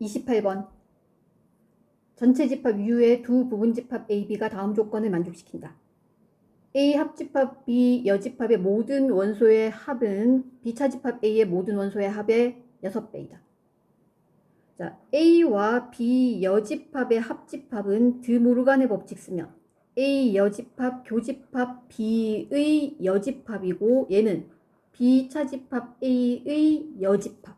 28번 전체 집합 U의 두 부분 집합 AB가 다음 조건을 만족시킨다. A 합집합 B 여집합의 모든 원소의 합은 B 차집합 A의 모든 원소의 합의 6배이다. 자, A와 B 여집합의 합집합은 드모르간의 법칙 쓰면 A 여집합 교집합 B의 여집합이고 얘는 B 차집합 A의 여집합.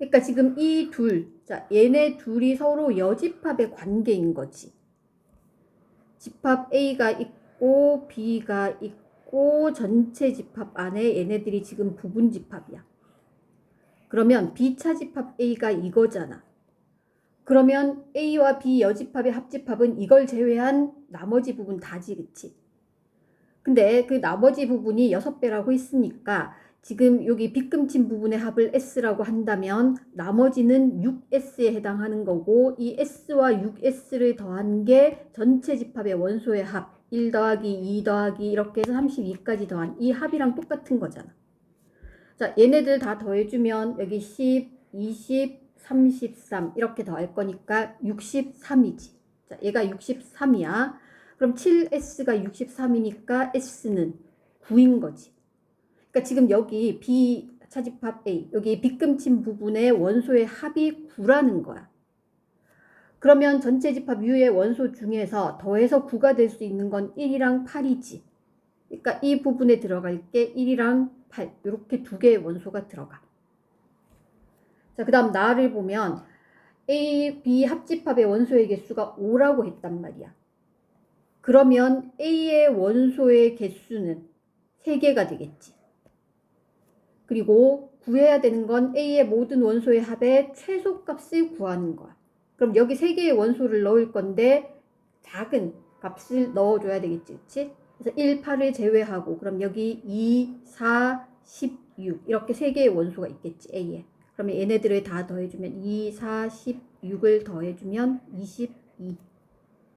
그러니까 지금 이 둘, 자, 얘네 둘이 서로 여집합의 관계인 거지. 집합 A가 있고 B가 있고 전체 집합 안에 얘네들이 지금 부분 집합이야. 그러면 B차 집합 A가 이거잖아. 그러면 A와 B 여집합의 합집합은 이걸 제외한 나머지 부분 다지, 그치? 근데 그 나머지 부분이 6배라고 했으니까 지금 여기 빗금친 부분의 합을 S라고 한다면 나머지는 6S에 해당하는 거고 이 S와 6S를 더한 게 전체 집합의 원소의 합 1 더하기 2 더하기 이렇게 해서 32까지 더한 이 합이랑 똑같은 거잖아. 자, 얘네들 다 더해주면 여기 10, 20, 33 이렇게 더할 거니까 63이지. 자, 얘가 63이야. 그럼 7S가 63이니까 S는 9인 거지. 그러니까 지금 여기 B 차집합 A 여기 빗금친 부분의 원소의 합이 9라는 거야. 그러면 전체 집합 U의 원소 중에서 더해서 9가 될 수 있는 건 1이랑 8이지. 그러니까 이 부분에 들어갈 게 1이랑 8 이렇게 두 개의 원소가 들어가. 자, 그 다음 나를 보면 A, B 합집합의 원소의 개수가 5라고 했단 말이야. 그러면 A의 원소의 개수는 3개가 되겠지. 그리고 구해야 되는 건 A의 모든 원소의 합의 최소값을 구하는 거야. 그럼 여기 3개의 원소를 넣을 건데 작은 값을 넣어줘야 되겠지. 그치? 그래서 1, 8을 제외하고 그럼 여기 2, 4, 16 이렇게 3개의 원소가 있겠지. A에. 그러면 얘네들을 다 더해주면 2, 4, 16을 더해주면 22